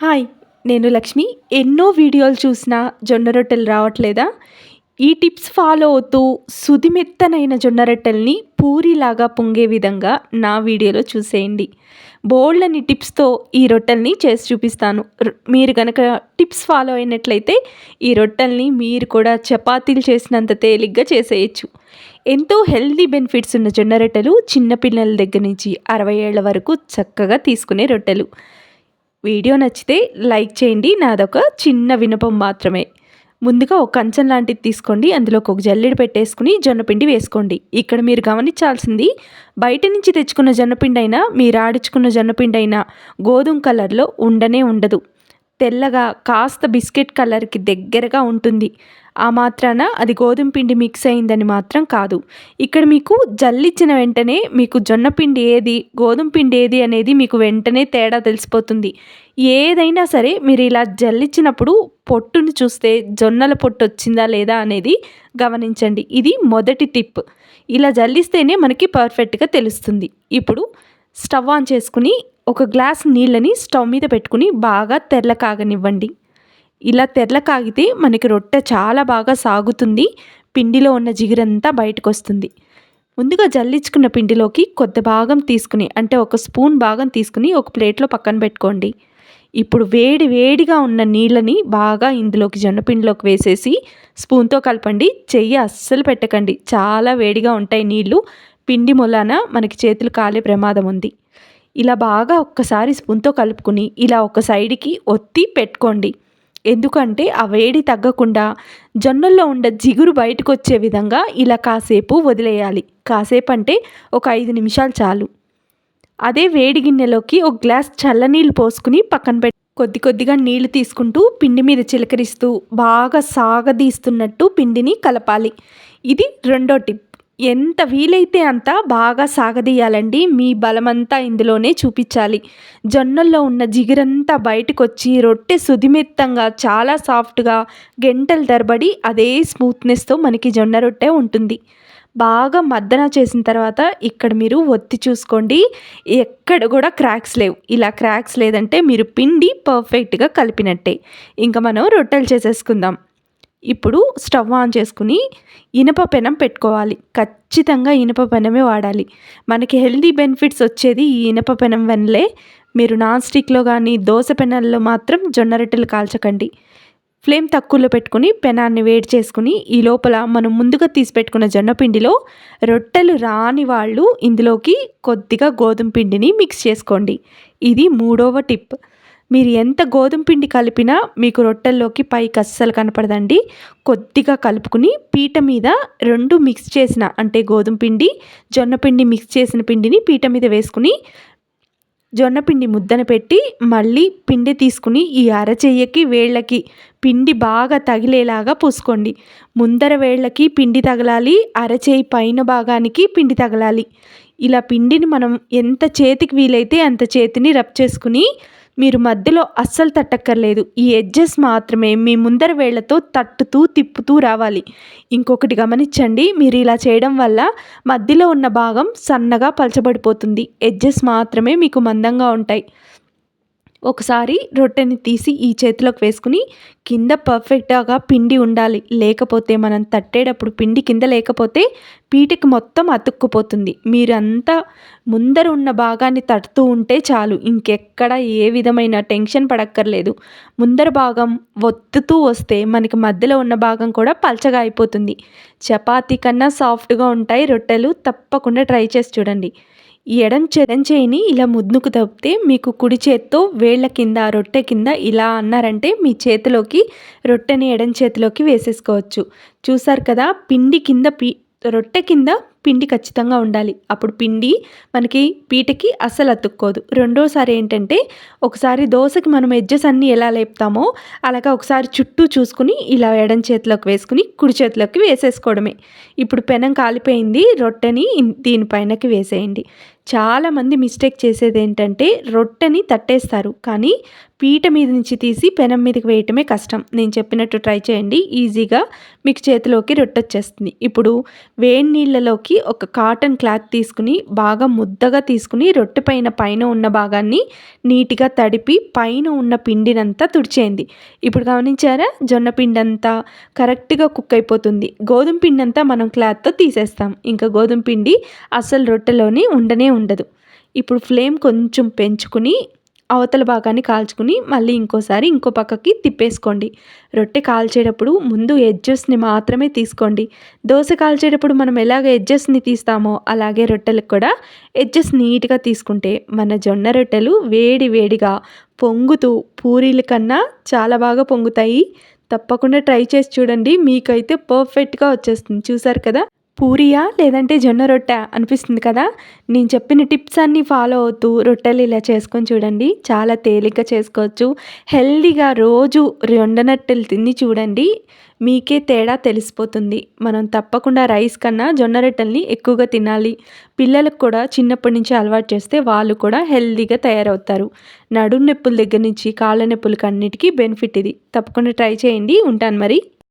Hi నేను లక్ష్మి. ఎన్నో వీడియోలు చూసినా జొన్న రొట్టెలు రావట్లేదా? ఈ టిప్స్ ఫాలో అవుతూ సుదిమెత్తనైన జొన్న రొట్టెల్ని పూరిలాగా పొంగే విధంగా నా వీడియోలో చూసేయండి. బోల్డని టిప్స్తో ఈ రొట్టెల్ని చేసి చూపిస్తాను. మీరు కనుక టిప్స్ ఫాలో అయినట్లయితే ఈ రొట్టెల్ని మీరు కూడా చపాతీలు చేసినంత తేలిగ్గా చేసేయచ్చు. ఎంతో హెల్దీ బెనిఫిట్స్ ఉన్న జొన్న రొట్టెలు చిన్నపిల్లల దగ్గర నుంచి అరవై ఏళ్ళ వరకు చక్కగా తీసుకునే రొట్టెలు. వీడియో నచ్చితే లైక్ చేయండి. నాదొక చిన్న వినపం మాత్రమే. ముందుగా ఒక కంచం లాంటిది తీసుకోండి. అందులో ఒక జల్లెడ పెట్టేసుకుని జొన్నపిండి వేసుకోండి. ఇక్కడ మీరు గమనించాల్సింది బయట నుంచి తెచ్చుకున్న జొన్నపిండి అయినా మీరు ఆడించుకున్న జొన్నపిండి అయినా గోధుమ కలర్లో ఉండనే ఉండదు. తెల్లగా కాస్త బిస్కెట్ కలర్కి దగ్గరగా ఉంటుంది. ఆ మాత్రాన అది గోధుమ పిండి మిక్స్ అయిందని మాత్రం కాదు. ఇక్కడ మీకు జల్లిచ్చిన వెంటనే మీకు జొన్న పిండి ఏది గోధుమ పిండి ఏది అనేది మీకు వెంటనే తేడా తెలిసిపోతుంది. ఏదైనా సరే మీరు ఇలా జల్లిచ్చినప్పుడు పొట్టును చూస్తే జొన్నల పొట్టు వచ్చిందా లేదా అనేది గమనించండి. ఇది మొదటి టిప్. ఇలా జల్లిస్తేనే మనకి పర్ఫెక్ట్గా తెలుస్తుంది. ఇప్పుడు స్టవ్ ఆన్ చేసుకుని ఒక గ్లాస్ నీళ్ళని స్టవ్ మీద పెట్టుకుని బాగా తెరల కాగనివ్వండి. ఇలా తెరల కాగితే మనకి రొట్టె చాలా బాగా సాగుతుంది. పిండిలో ఉన్న జిగురంతా బయటకు వస్తుంది ముందుగా జల్లించుకున్న పిండిలోకి కొద్ది భాగం తీసుకుని అంటే ఒక స్పూన్ భాగం తీసుకుని ఒక ప్లేట్లో పక్కన పెట్టుకోండి. ఇప్పుడు వేడి వేడిగా ఉన్న నీళ్ళని బాగా ఇందులోకి జొన్నపిండిలోకి వేసేసి స్పూన్తో కలపండి. చెయ్యి అస్సలు పెట్టకండి. చాలా వేడిగా ఉంటాయి నీళ్ళు. పిండి మొలాన మనకి చేతులు కాలే ప్రమాదం ఉంది. ఇలా బాగా ఒక్కసారి స్పూన్తో కలుపుకుని ఇలా ఒక సైడ్కి ఒత్తి పెట్టుకోండి. ఎందుకంటే ఆ వేడి తగ్గకుండా జొన్నల్లో ఉండే జిగురు బయటకు వచ్చే విధంగా ఇలా కాసేపు వదిలేయాలి. కాసేపు అంటే ఒక ఐదు నిమిషాలు చాలు. అదే వేడి గిన్నెలోకి ఒక గ్లాస్ చల్లనీళ్ళు పోసుకుని పక్కన పెట్టి కొద్ది కొద్దిగా నీళ్ళు తీసుకుంటూ పిండి మీద చిలకరిస్తూ బాగా సాగదీస్తున్నట్టు పిండిని కలపాలి. ఇది రెండో టిప్. ఎంత వీలైతే అంత బాగా సాగదీయాలండి. మీ బలమంతా ఇందులోనే చూపించాలి. జొన్నల్లో ఉన్న జిగురంతా బయటకు వచ్చి రొట్టె సుదిమెత్తంగా చాలా సాఫ్ట్గా గంటల తరబడి అదే స్మూత్నెస్తో మనకి జొన్న రొట్టె ఉంటుంది. బాగా మద్దన చేసిన తర్వాత ఇక్కడ మీరు ఒత్తి చూసుకోండి. ఎక్కడ కూడా క్రాక్స్ లేవు. ఇలా క్రాక్స్ లేదంటే మీరు పిండి పర్ఫెక్ట్గా కలిపినట్టే. ఇంకా మనం రొట్టెలు చేసేసుకుందాం. ఇప్పుడు స్టవ్ ఆన్ చేసుకుని ఇనప పెనం పెట్టుకోవాలి. ఖచ్చితంగా ఇనప పెనమే వాడాలి. మనకి హెల్దీ బెనిఫిట్స్ వచ్చేది ఈ ఇనప పెనం వల్లే మీరు నాన్ స్టిక్లో కానీ దోశ పెనాల్లో మాత్రం జొన్న రొట్టెలు కాల్చకండి. ఫ్లేమ్ తక్కువలో పెట్టుకుని పెనాన్ని వేడి చేసుకుని ఈ లోపల మనం ముందుగా తీసి పెట్టుకున్న జొన్న పిండిలో రొట్టెలు రాని వాళ్ళు ఇందులోకి కొద్దిగా గోధుమ పిండిని మిక్స్ చేసుకోండి. ఇది మూడవ టిప్. మీరు ఎంత గోధుమ పిండి కలిపినా మీకు రొట్టెల్లోకి పైకి అస్సలు కనపడదండి. కొద్దిగా కలుపుకుని పీట మీద రెండు మిక్స్ చేసిన అంటే గోధుమ పిండి జొన్న పిండి మిక్స్ చేసిన పిండిని పీట మీద వేసుకుని జొన్న పిండి ముద్దన పెట్టి మళ్ళీ పిండి తీసుకుని ఈ అరచెయ్యకి వేళ్ళకి పిండి బాగా తగిలేలాగా పూసుకోండి. ముందర వేళ్ళకి పిండి తగలాలి అరచేయి పైన భాగానికి పిండి తగలాలి. ఇలా పిండిని మనం ఎంత చేతికి వీలైతే అంత చేతిని రబ్ చేసుకుని మీరు మధ్యలో అస్సలు తట్టక్కర్లేదు. ఈ ఎడ్జెస్ మాత్రమే మీ ముందర వేళ్ళతో తట్టుతూ తిప్పుతూ రావాలి. ఇంకొకటి గమనించండి మీరు ఇలా చేయడం వల్ల మధ్యలో ఉన్న భాగం సన్నగా పలచబడిపోతుంది. ఎడ్జెస్ మాత్రమే మీకు మందంగా ఉంటాయి. ఒకసారి రొట్టెని తీసి ఈ చేతిలోకి వేసుకుని కింద పర్ఫెక్ట్గా పిండి ఉండాలి. లేకపోతే మనం తట్టేటప్పుడు పిండి కింద లేకపోతే పీటకి మొత్తం అతుక్కుపోతుంది. మీరంతా ముందర ఉన్న భాగాన్ని తడుతూ ఉంటే చాలు. ఇంకెక్కడ ఏ విధమైన టెన్షన్ పడక్కర్లేదు. ముందర భాగం ఒత్తుతూ వస్తే మనకి మధ్యలో ఉన్న భాగం కూడా పల్చగా అయిపోతుంది. చపాతీ కన్నా సాఫ్ట్గా ఉంటాయి రొట్టెలు. తప్పకుండా ట్రై చేసి చూడండి. ఈ ఎడం చెరం చేయిని ఇలా ముద్దుకు తప్పితే మీకు కుడి చేత్తో వేళ్ళ కింద రొట్టె కింద ఇలా అన్నారంటే మీ చేతిలోకి రొట్టెని ఎడం చేతిలోకి వేసేసుకోవచ్చు. చూసారు కదా పిండి కింద పి రొట్టె కింద పిండి ఖచ్చితంగా ఉండాలి. అప్పుడు పిండి మనకి పీటకి అస్సలు అతుక్కోదు. రెండోసారి ఏంటంటే ఒకసారి దోశకి మనం ఎడ్జెస్ అన్నీ ఎలా లేపుతామో అలాగా ఒకసారి చుట్టూ చూసుకుని ఇలా ఎడం చేతిలోకి వేసుకుని కుడి చేతిలోకి వేసేసుకోవడమే. ఇప్పుడు పెనం కాలిపోయింది రొట్టెని దీనిపైనకి వేసేయండి. చాలామంది మిస్టేక్ చేసేది ఏంటంటే రొట్టెని తట్టేస్తారు. కానీ పీట మీద నుంచి తీసి పెనం మీదకి వేయటమే కష్టం. నేను చెప్పినట్టు ట్రై చేయండి. ఈజీగా మీకు చేతిలోకి రొట్టె వచ్చేస్తుంది. ఇప్పుడు వేడి నీళ్ళలోకి ఒక కాటన్ క్లాత్ తీసుకుని బాగా ముద్దగా తీసుకుని రొట్టె పైన పైన ఉన్న భాగాన్ని నీట్గా తడిపి పైన ఉన్న పిండినంతా తుడిచేయండి. ఇప్పుడు గమనించారా? జొన్న పిండి అంతా కరెక్ట్గా కుక్ అయిపోతుంది. గోధుమ పిండి అంతా మనం క్లాత్తో తీసేస్తాం. ఇంకా గోధుమ పిండి అసలు రొట్టెలోని ఉండనే ఉండదు. ఇప్పుడు ఫ్లేమ్ కొంచెం పెంచుకుని అవతల భాగాన్ని కాల్చుకుని మళ్ళీ ఇంకోసారి ఇంకో పక్కకి తిప్పేసుకోండి. రొట్టె కాల్చేటప్పుడు ముందు ఎడ్జెస్ని మాత్రమే తీసుకోండి. దోశ కాల్చేటప్పుడు మనం ఎలాగ ఎడ్జెస్ని తీస్తామో అలాగే రొట్టెలకు కూడా ఎడ్జెస్ నీట్గా తీసుకుంటే మన జొన్న రొట్టెలు వేడి వేడిగా పొంగుతూ పూరీల కన్నా చాలా బాగా పొంగుతాయి. తప్పకుండా ట్రై చేసి చూడండి. మీకైతే పర్ఫెక్ట్గా వచ్చేస్తుంది. చూసారు కదా? పూరియా లేదంటే జొన్న రొట్టె అనిపిస్తుంది కదా? నేను చెప్పిన టిప్స్ అన్నీ ఫాలో అవుతూ రొట్టెలు ఇలా చేసుకొని చూడండి. చాలా తేలిక చేసుకోవచ్చు. హెల్దీగా రోజు రెండనట్టెలు తిని చూడండి. మీకే తేడా తెలిసిపోతుంది. మనం తప్పకుండా రైస్ కన్నా జొన్న రొట్టెల్ని ఎక్కువగా తినాలి. పిల్లలకు కూడా చిన్నప్పటి నుంచి అలవాటు చేస్తే వాళ్ళు కూడా హెల్దీగా తయారవుతారు. నడుం నొప్పుల దగ్గర నుంచి కాళ్ళ నొప్పులకి అన్నిటికీ బెనిఫిట్ ఇది. తప్పకుండా ట్రై చేయండి. ఉంటాను మరి.